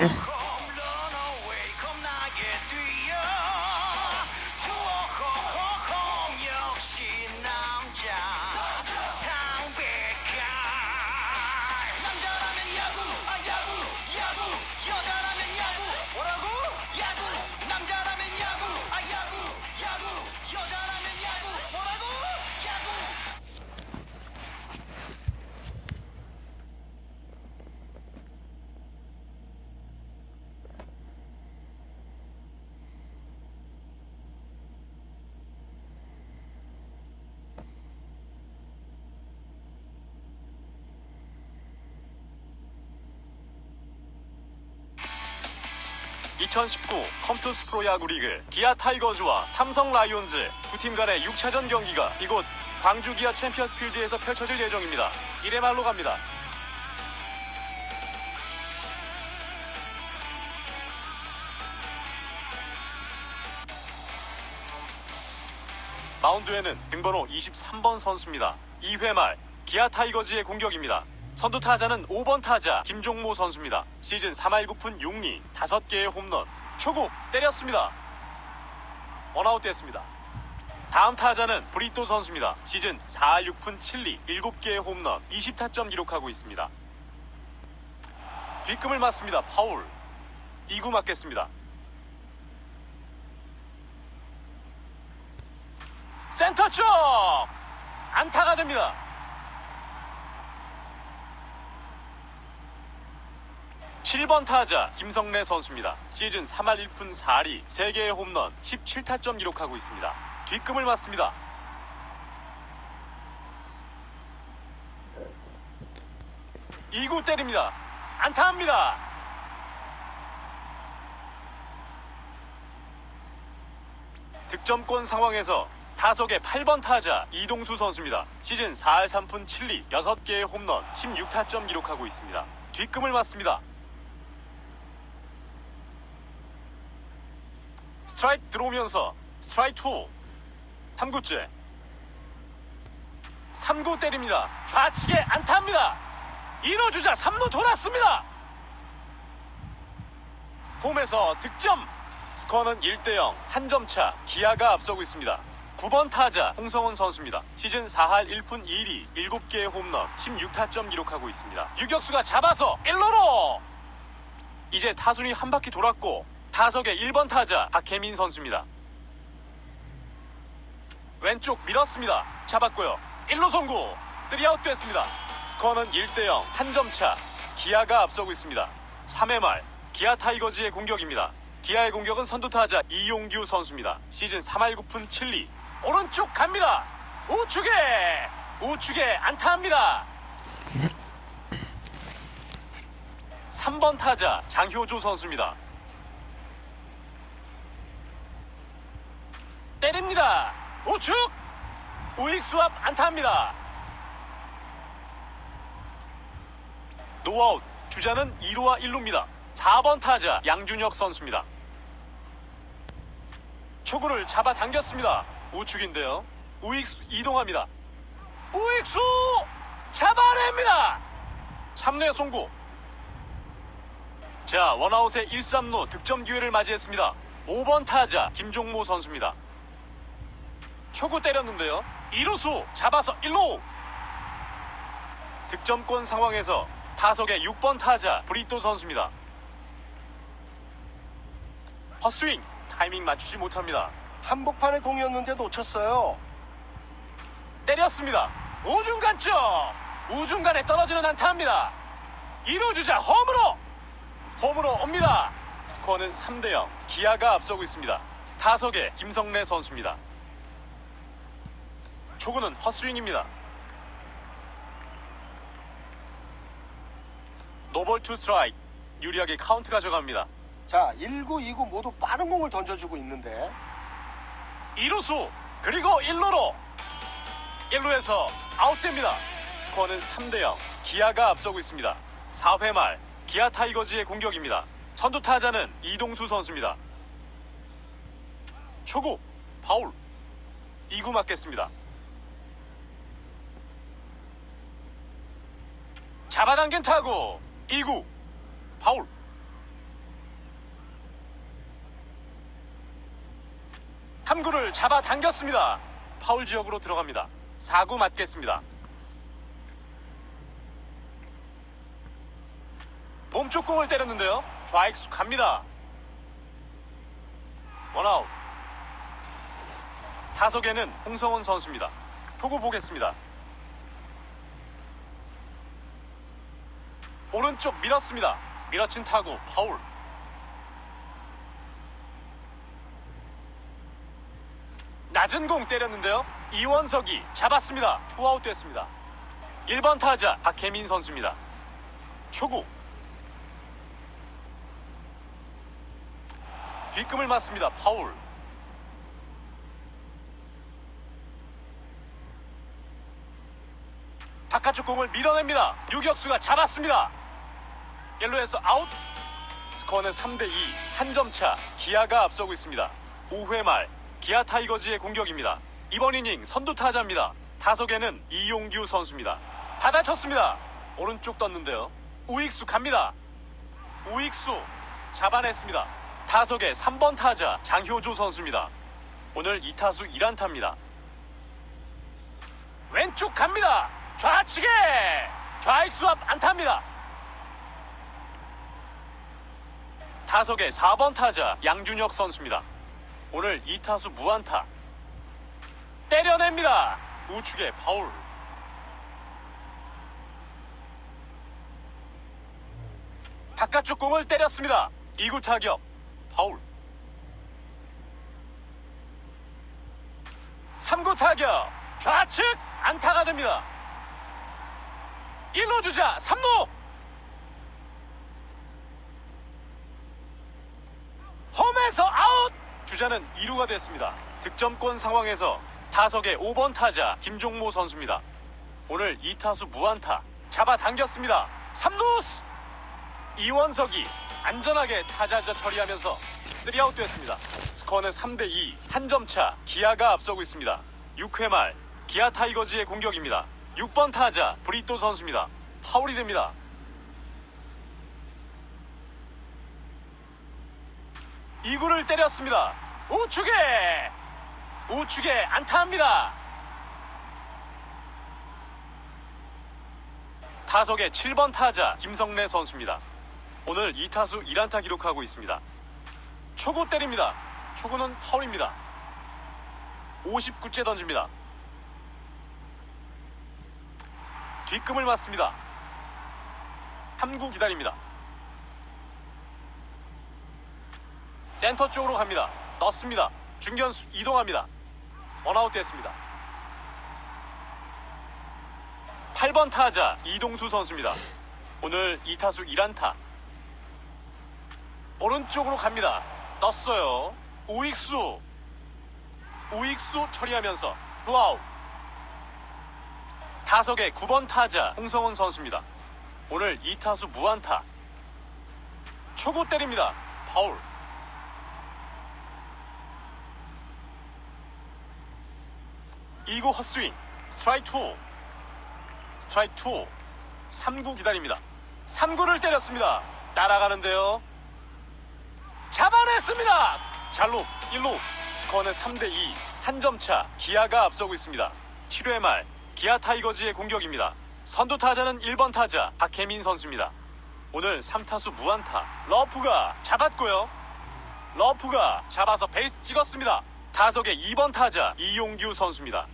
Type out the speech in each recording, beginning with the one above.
Ugh. (2019) 컴투스 프로야구 리그 기아 타이거즈와 삼성 라이온즈 두 팀 간의 6차전 경기가 이곳 광주 기아 챔피언스 필드에서 펼쳐질 예정입니다. 1회 말로 갑니다. 마운드에는 등번호 23번 선수입니다. 2회 말 기아 타이거즈의 공격입니다. 선두 타자는 5번 타자 김종모 선수입니다. 시즌 3할 9푼 6리 5개의 홈런 초구 때렸습니다. 원아웃 됐습니다. 다음 타자는 브리또 선수입니다. 시즌 4할 6푼 7리 7개의 홈런 20타점 기록하고 있습니다. 뒷금을 맞습니다. 파울 2구 맞겠습니다. 센터 쪽 안타가 됩니다. 칠번 타자 김성래 선수입니다. 시즌 3할 1푼 4리 3개의 홈런 17타점 기록하고 있습니다. 뒷금을 맞습니다. 이구 때립니다. 안타합니다. 득점권 상황에서 타석의 8번 타자 이동수 선수입니다. 시즌 4할 3푼 7리 6개의 홈런 16타점 기록하고 있습니다. 뒷금을 맞습니다. 스트라이크 들어오면서 스트라이크 2 3구째. 3구 때립니다. 좌측에 안타합니다. 1루 주자 3루 돌았습니다. 홈에서 득점. 스코어는 1대0 한 점 차. 기아가 앞서고 있습니다. 9번 타자 홍성원 선수입니다. 시즌 4할 1푼 2리 7개의 홈런 16타점 기록하고 있습니다. 유격수가 잡아서 1루로! 이제 타순이 한 바퀴 돌았고 타석의 1번 타자 박혜민 선수입니다. 왼쪽 밀었습니다. 잡았고요. 1루 송구. 3아웃 됐습니다. 스코어는 1대0 한 점 차. 기아가 앞서고 있습니다. 3회 말 기아 타이거즈의 공격입니다. 기아의 공격은 선두 타자 이용규 선수입니다. 시즌 3할 9푼 7리. 오른쪽 갑니다. 우측에! 우측에 안타합니다. 3번 타자 장효조 선수입니다 때립니다. 우측 우익수 앞 안타합니다. 노아웃 주자는 2루와 1루입니다. 4번 타자 양준혁 선수입니다. 초구를 잡아당겼습니다. 우측인데요. 우익수 이동합니다. 우익수 잡아냅니다. 3루 송구. 자 원아웃의 1, 3루 득점 기회를 맞이했습니다. 5번 타자 김종모 선수입니다 초구 때렸는데요. 2루수 잡아서 1루. 득점권 상황에서 타석의 6번 타자 브리또 선수입니다. 헛스윙 타이밍 맞추지 못합니다. 한복판에 공이었는데 놓쳤어요. 때렸습니다. 우중간 쪽. 우중간에 떨어지는 안타입니다. 2루 주자 홈으로. 홈으로 옵니다. 스코어는 3대0 기아가 앞서고 있습니다. 타석의 김성래 선수입니다 초구는 헛스윙입니다 노볼 투 스트라이크 유리하게 카운트 가져갑니다 자, 1구, 2구 모두 빠른 공을 던져주고 있는데 2루수 그리고 1루로 1루에서 아웃됩니다. 스코어는 3대0 기아가 앞서고 있습니다. 4회 말 기아 타이거즈의 공격입니다. 선두 타자는 이동수 선수입니다. 초구 파울 2구 맞겠습니다. 잡아당긴 타고 2구 파울 탐구를 잡아당겼습니다. 파울 지역으로 들어갑니다. 4구 맞겠습니다. 몸쪽 공을 때렸는데요. 좌익수 갑니다. 원아웃. 타석에는 홍성원 선수입니다. 표구 보겠습니다. 오른쪽 밀었습니다. 밀어친 타구 파울. 낮은 공 때렸는데요. 이원석이 잡았습니다. 투아웃 됐습니다. 1번 타자 박혜민 선수입니다. 초구. 뒷금을 맞습니다. 파울. 바깥쪽 공을 밀어냅니다. 유격수가 잡았습니다. 옐로에서 아웃. 스코어는 3대2 한 점 차. 기아가 앞서고 있습니다. 5회 말 기아 타이거즈의 공격입니다. 이번 이닝 선두 타자입니다. 타석에는 이용규 선수입니다. 받아쳤습니다. 오른쪽 떴는데요. 우익수 갑니다. 우익수 잡아냈습니다. 타석의 3번 타자 장효조 선수입니다. 오늘 2타수 1안타입니다. 왼쪽 갑니다. 좌측에 좌익수 앞 안타입니다. 타석의 4번 타자 양준혁 선수입니다. 오늘 2타수 무안타. 때려냅니다. 우측에 파울. 바깥쪽 공을 때렸습니다. 2구 타격. 파울. 3구 타격. 좌측 안타가 됩니다. 1루 주자 3루. 홈에서 아웃! 주자는 2루가 됐습니다. 득점권 상황에서 타석의 5번 타자 김종모 선수입니다. 오늘 2타수 무안타 잡아당겼습니다. 3루스! 이원석이 안전하게 타자자 처리하면서 3아웃 됐습니다. 스코어는 3대2 한 점 차 기아가 앞서고 있습니다. 6회 말 기아 타이거즈의 공격입니다. 6번 타자 브리또 선수입니다. 파울이 됩니다. 이구를 때렸습니다. 우측에 우측에 안타합니다. 타석의 7번 타자 김성래 선수입니다. 오늘 2타수 1안타 기록하고 있습니다. 초구 때립니다. 초구는 파울입니다. 59째 던집니다. 뒷금을 맞습니다. 3구 기다립니다. 센터 쪽으로 갑니다. 넣습니다. 중견수 이동합니다. 원아웃 됐습니다. 8번 타자 이동수 선수입니다. 오늘 2타수 1안타. 오른쪽으로 갑니다. 떴어요. 우익수. 우익수 처리하면서 투아웃. 타석의 9번 타자 홍성원 선수입니다. 오늘 2타수 무안타. 초구 때립니다. 파울. 2구 헛스윙. 스트라이크 2. 스트라이크 2. 3구 기다립니다. 3구를 때렸습니다. 따라가는데요. 잡아냈습니다. 잘로 1루. 스코어는 3대2 한 점 차. 기아가 앞서고 있습니다. 7회 말 기아 타이거즈의 공격입니다. 선두 타자는 1번 타자 박혜민 선수입니다. 오늘 3타수 무안타. 러프가 잡았고요. 러프가 잡아서 베이스 찍었습니다. 타석의 2번 타자 이용규 선수입니다.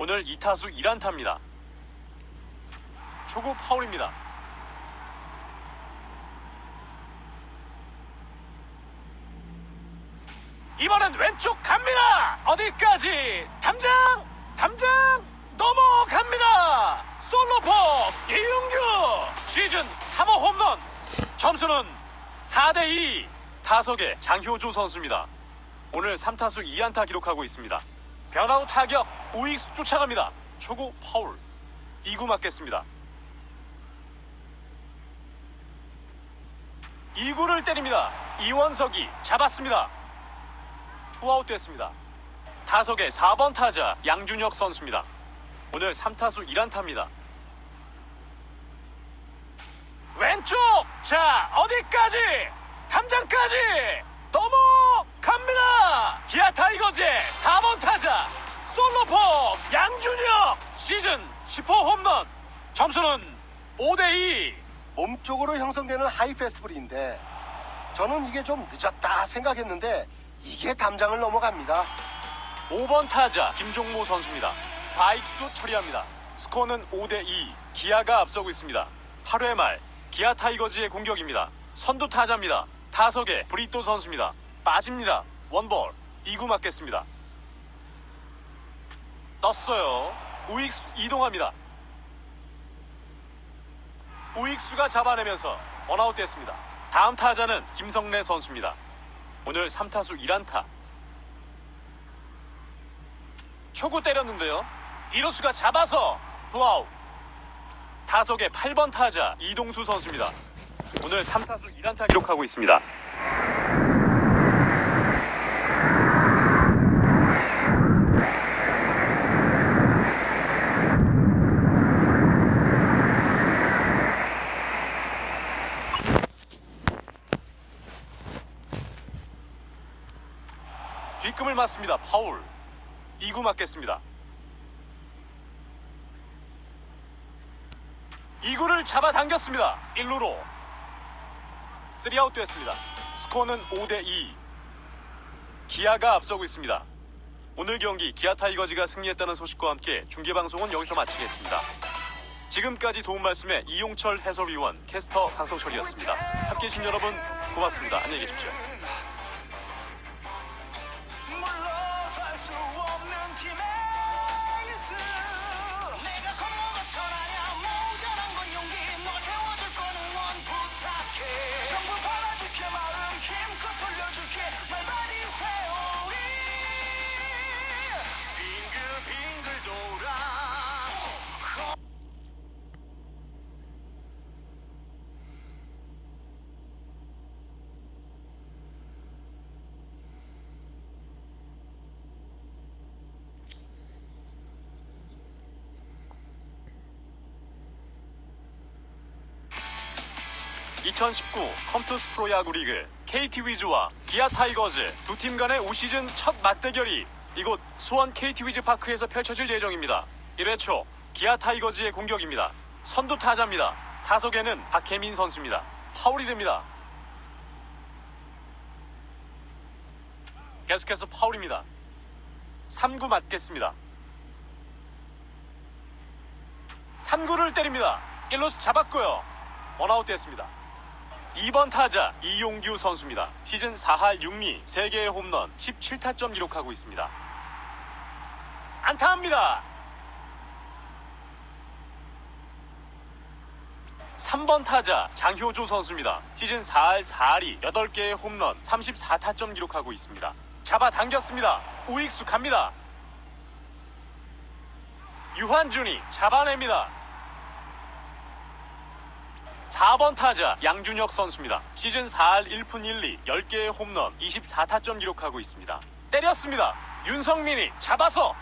오늘 2타수 1안타입니다. 초구 파울입니다. 이번엔 왼쪽 갑니다. 어디까지? 담장, 담장 넘어갑니다. 솔로포 이용규 시즌 3호 홈런. 점수는 4대 2. 타석의 장효조 선수입니다. 오늘 3타수 2안타 기록하고 있습니다. 변화후 타격 우익수 쫓아갑니다. 초구 파울. 2구 맞겠습니다. 2구를 때립니다. 이원석이 잡았습니다. 투아웃 됐습니다. 타석의 4번 타자 양준혁 선수입니다. 오늘 3타수 1안타입니다. 왼쪽! 자, 어디까지? 담장까지! 넘어갑니다! 기아 타이거즈의 4번 타자 솔로포 양준혁 시즌 10호 홈런 점수는 5대2 몸쪽으로 형성되는 하이 페스티벌인데 저는 이게 좀 늦었다 생각했는데 이게 담장을 넘어갑니다. 5번 타자 김종모 선수입니다. 좌익수 처리합니다. 스코어는 5대2 기아가 앞서고 있습니다. 8회 말 기아 타이거즈의 공격입니다. 선두 타자입니다. 타석에 브리또 선수입니다. 빠집니다. 원볼 2구 맞겠습니다. 떴어요. 우익수 이동합니다. 우익수가 잡아내면서 원아웃 됐습니다. 다음 타자는 김성래 선수입니다. 오늘 3타수 1안타 초구 때렸는데요. 이루수가 잡아서 투아웃. 타석의 8번 타자 이동수 선수입니다. 오늘 3타수 1안타 기록하고 있습니다. 뒷금을 맞습니다. 파울. 2구 맞겠습니다. 2구를 잡아당겼습니다. 1루로 3아웃 됐습니다. 스코어는 5대2 기아가 앞서고 있습니다. 오늘 경기 기아 타이거즈가 승리했다는 소식과 함께 중계방송은 여기서 마치겠습니다. 지금까지 도움 말씀에 이용철 해설위원 캐스터 강성철이었습니다. 함께해 주신 여러분 고맙습니다. 안녕히 계십시오. (2019) 컴투스 프로야구 리그 KT 위즈와 기아 타이거즈 두 팀 간의 올 시즌 첫 맞대결이 이곳 수원 KT 위즈 파크에서 펼쳐질 예정입니다. 1회 초 기아 타이거즈의 공격입니다. 선두 타자입니다. 타석에는 박혜민 선수입니다. 파울이 됩니다. 계속해서 파울입니다. 3구 맞겠습니다. 3구를 때립니다. 1루수 잡았고요. 원아웃 됐습니다. 2번 타자 이용규 선수입니다. 시즌 4할 6리 3개의 홈런 17타점 기록하고 있습니다. 안타합니다. 3번 타자 장효조 선수입니다. 시즌 4할 4리 8개의 홈런 34타점 기록하고 있습니다. 잡아당겼습니다. 우익수 갑니다. 유한준이 잡아냅니다. 4번 타자 양준혁 선수입니다. 시즌 4할 1푼 1리 10개의 홈런 24타점 기록하고 있습니다. 때렸습니다. 윤성민이 잡아서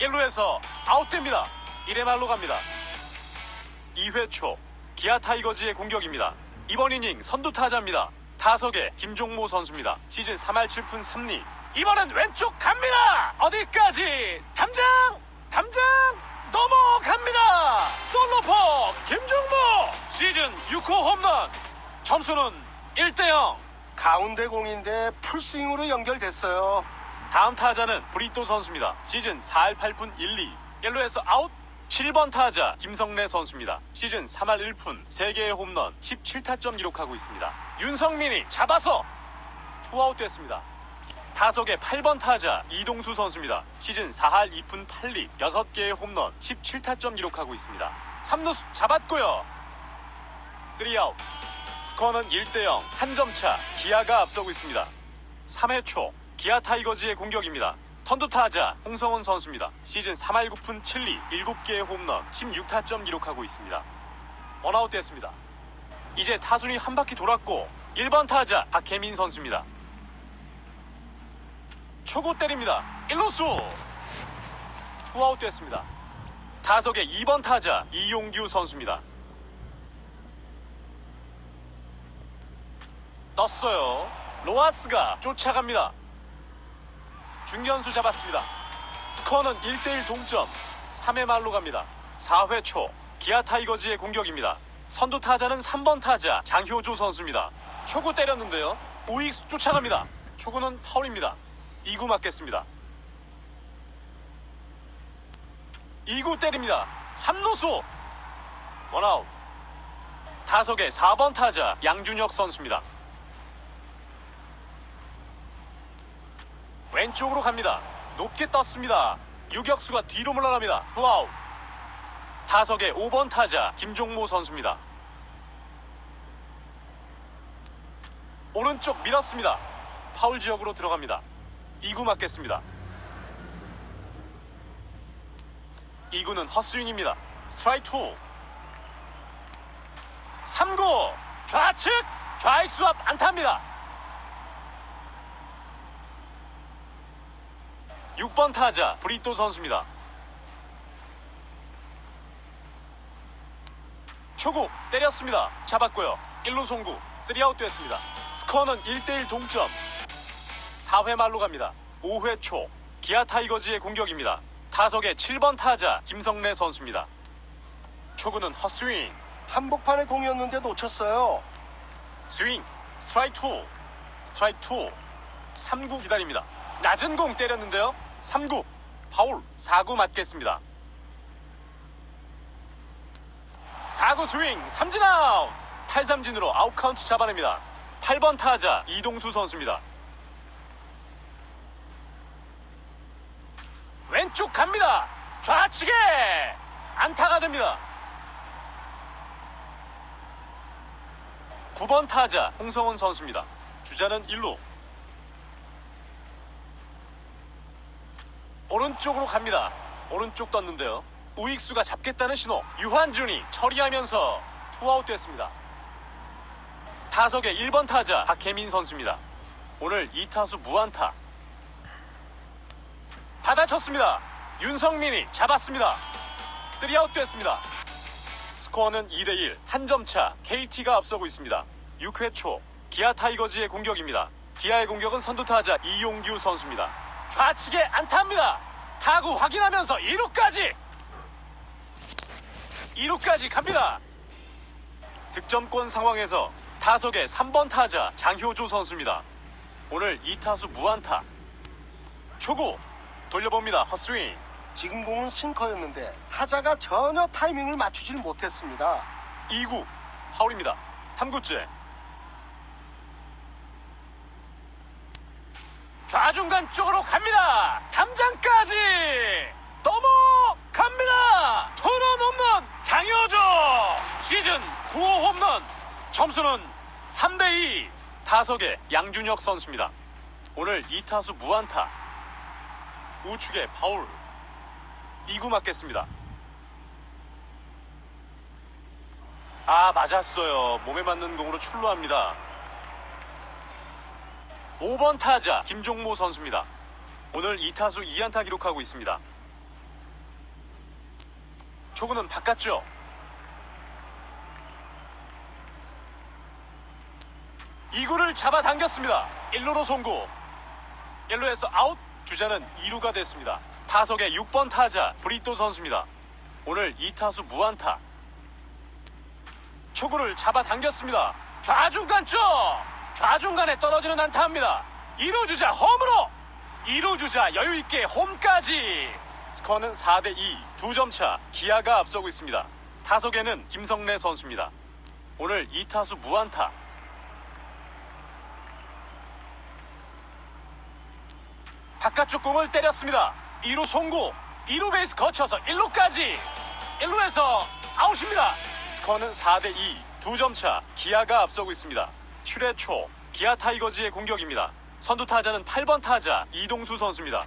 1루에서 아웃됩니다. 1회 말로 갑니다. 2회 초 기아 타이거즈의 공격입니다. 이번 이닝 선두 타자입니다. 타석에 김종모 선수입니다. 시즌 3할 7푼 3리 이번엔 왼쪽 갑니다. 어디까지? 담장! 담장! 넘어갑니다. 솔로포 김종모 시즌 6호 홈런 점수는 1대 0 가운데 공인데 풀스윙으로 연결됐어요. 다음 타자는 브리또 선수입니다. 시즌 4할 8푼 1, 2 1루에서 아웃 7번 타자 김성래 선수입니다. 시즌 3할 1푼 3개의 홈런 17타점 기록하고 있습니다. 윤성민이 잡아서 투아웃 됐습니다. 타석의 8번 타자 이동수 선수입니다. 시즌 4할 2푼 8리 6개의 홈런 17타점 기록하고 있습니다. 3루수 잡았고요. 3아웃 스코어는 1대0 한 점 차 기아가 앞서고 있습니다. 3회 초 기아 타이거즈의 공격입니다. 선두 타자 홍성원 선수입니다. 시즌 3할 9푼 7리 7개의 홈런 16타점 기록하고 있습니다. 원아웃 됐습니다. 이제 타순이 한 바퀴 돌았고 1번 타자 박혜민 선수입니다. 초구 때립니다. 1루수 투아웃 됐습니다. 타석의 2번 타자 이용규 선수입니다. 떴어요. 로하스가 쫓아갑니다. 중견수 잡았습니다. 스코어는 1대1 동점. 3회 말로 갑니다. 4회 초 기아 타이거즈의 공격입니다. 선두 타자는 3번 타자 장효조 선수입니다. 초구 때렸는데요. 우익수 쫓아갑니다. 초구는 파울입니다. 2구 맞겠습니다. 2구 때립니다. 3루수 원아웃. 타석의 4번 타자 양준혁 선수입니다. 왼쪽으로 갑니다. 높게 떴습니다. 유격수가 뒤로 물러납니다. 투아웃. 타석의 5번 타자 김종모 선수입니다. 오른쪽 밀었습니다. 파울 지역으로 들어갑니다. 2구 맞겠습니다. 2구는 헛스윙입니다. 스트라이크 2. 3구 좌측 좌익수 앞 안타입니다. 6번 타자 브리또 선수입니다. 초구 때렸습니다. 잡았고요. 1루 송구 3아웃 됐습니다. 스코어는 1대1 동점. 4회 말로 갑니다. 5회 초 기아 타이거즈의 공격입니다. 타석의 7번 타자 김성래 선수입니다. 초구는 헛스윙. 한복판의 공이었는데 놓쳤어요. 스윙 스트라이크 2 스트라이크 2 3구 기다립니다. 낮은 공 때렸는데요. 3구 파울 4구 맞겠습니다. 4구 스윙 삼진 아웃. 탈삼진으로 아웃 카운트 잡아냅니다. 8번 타자 이동수 선수입니다 왼쪽 갑니다 좌측에 안타가 됩니다 9번 타자 홍성훈 선수입니다. 주자는 1루. 오른쪽으로 갑니다. 오른쪽 떴는데요. 우익수가 잡겠다는 신호. 유한준이 처리하면서 투아웃 됐습니다. 타석의 1번 타자 박혜민 선수입니다. 오늘 2타수 무안타. 받아쳤습니다. 윤성민이 잡았습니다. 3아웃 됐습니다. 스코어는 2대1 한 점 차 KT가 앞서고 있습니다. 6회 초 기아 타이거즈의 공격입니다. 기아의 공격은 선두타자 이용규 선수입니다. 좌측에 안타입니다. 타구 확인하면서 2루까지 2루까지 갑니다. 득점권 상황에서 타석의 3번 타자 장효조 선수입니다. 오늘 2타수 무안타. 초구 돌려봅니다. 헛스윙. 지금 공은 싱커였는데 타자가 전혀 타이밍을 맞추질 못했습니다. 2구 파울입니다. 3구째 좌중간 쪽으로 갑니다. 담장까지 넘어갑니다. 투런 홈런 장효조 시즌 9호 홈런 점수는 3대2 타석의 양준혁 선수입니다. 오늘 2타수 무안타 우측에 파울 2구 맞겠습니다. 아 맞았어요. 몸에 맞는 공으로 출루합니다. 5번 타자 김종모 선수입니다. 오늘 2타수 2안타 기록하고 있습니다. 초구는 바꿨죠. 이구를 잡아당겼습니다. 1루로 송구. 1루에서 아웃 주자는 2루가 됐습니다. 타석의 6번 타자 브리또 선수입니다. 오늘 2타수 무안타. 초구를 잡아당겼습니다. 좌중간 쪽! 좌중간에 떨어지는 안타입니다. 2루 주자 홈으로! 2루 주자 여유있게 홈까지! 스코어는 4대2, 2점 차, 기아가 앞서고 있습니다. 타석에는 김성래 선수입니다. 오늘 2타수 무안타. 바깥쪽 공을 때렸습니다. 2루 송구, 2루 베이스 거쳐서 1루까지! 1루에서 아웃입니다. 스코어는 4대2, 2점 차, 기아가 앞서고 있습니다. 7회 초, 기아 타이거즈의 공격입니다. 선두 타자는 8번 타자 이동수 선수입니다.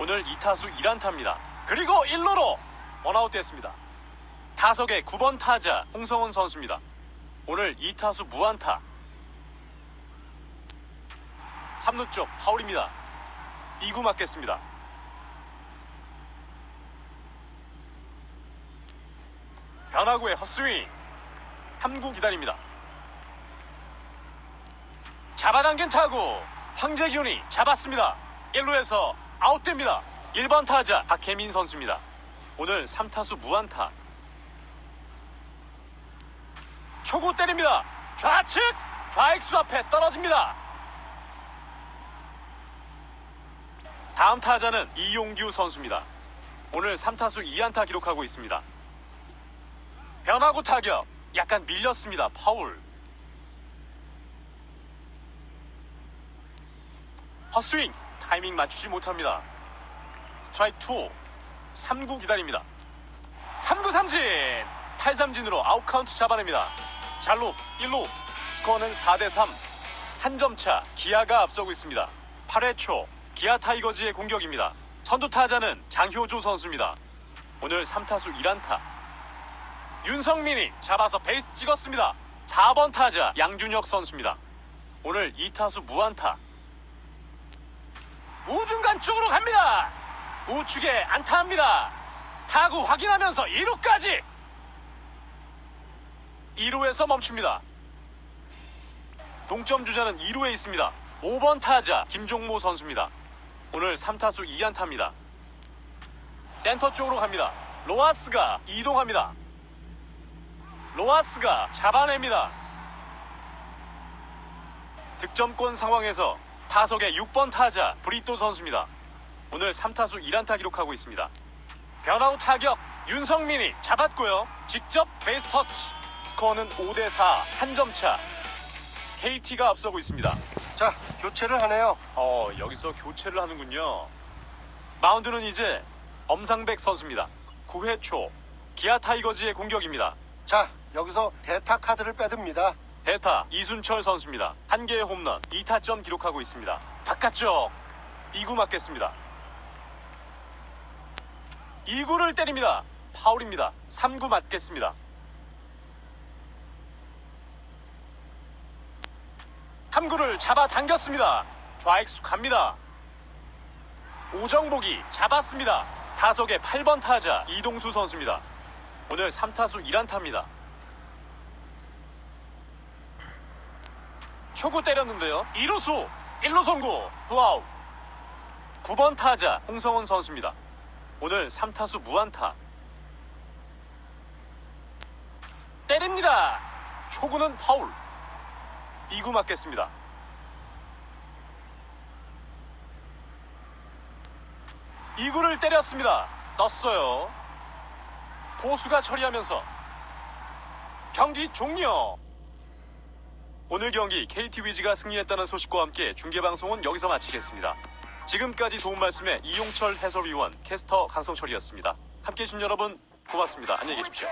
오늘 2타수 1안타입니다. 그리고 1루로 원아웃 됐습니다. 타석의 9번 타자 홍성훈 선수입니다. 오늘 2타수 무안타. 3루 쪽 파울입니다. 2구 맞겠습니다. 변화구의 헛스윙. 3구 기다립니다. 잡아당긴 타구 황재균이 잡았습니다. 1루에서 아웃됩니다. 1번 타자 박혜민 선수입니다. 오늘 3타수 무안타. 초구 때립니다. 좌측 좌익수 앞에 떨어집니다. 다음 타자는 이용규 선수입니다. 오늘 3타수 2안타 기록하고 있습니다. 변화구 타격 약간 밀렸습니다. 파울. 헛스윙 타이밍 맞추지 못합니다. 스트라이크 2 3구 기다립니다. 3구 삼진 탈삼진으로 아웃 카운트 잡아냅니다. 잘로 1루 스코어는 4대 3 한 점 차 기아가 앞서고 있습니다. 8회 초 기아 타이거즈의 공격입니다. 선두 타자는 장효조 선수입니다. 오늘 3타수 1안타 윤성민이 잡아서 베이스 찍었습니다. 4번 타자 양준혁 선수입니다. 오늘 2타수 무안타 우중간 쪽으로 갑니다. 우측에 안타합니다. 타구 확인하면서 2루까지. 2루에서 멈춥니다. 동점 주자는 2루에 있습니다. 5번 타자 김종모 선수입니다. 오늘 3타수 2안타입니다. 센터 쪽으로 갑니다. 로하스가 이동합니다. 로하스가 잡아냅니다. 득점권 상황에서 타석의 6번 타자 브리또 선수입니다. 오늘 3타수 1안타 기록하고 있습니다. 변아웃 타격 윤성민이 잡았고요. 직접 베이스 터치. 스코어는 5대4 한 점 차. KT가 앞서고 있습니다. 자, 교체를 하네요. 어, 여기서 교체를 하는군요. 마운드는 이제 엄상백 선수입니다. 9회 초 기아 타이거즈의 공격입니다. 자, 여기서 대타 카드를 빼듭니다. 대타 이순철 선수입니다. 한 개의 홈런, 2타점 기록하고 있습니다. 바깥쪽 2구 맞겠습니다. 2구를 때립니다. 파울입니다. 3구 맞겠습니다. 탐구를 잡아 당겼습니다. 좌익수 갑니다. 오정복이 잡았습니다. 타석의 8번 타자 이동수 선수입니다. 오늘 3타수 1안타입니다. 초구 때렸는데요. 2루수 1루 송구 두아웃 9번 타자 홍성원 선수입니다. 오늘 3타수 무안타 때립니다. 초구는 파울 2구 맞겠습니다. 이구를 때렸습니다. 떴어요. 보수가 처리하면서 경기 종료. 오늘 경기 KT 위즈가 승리했다는 소식과 함께 중계 방송은 여기서 마치겠습니다. 지금까지 도움 말씀에 이용철 해설위원, 캐스터 강성철이었습니다. 함께 해 주신 여러분 고맙습니다. 안녕히 계십시오.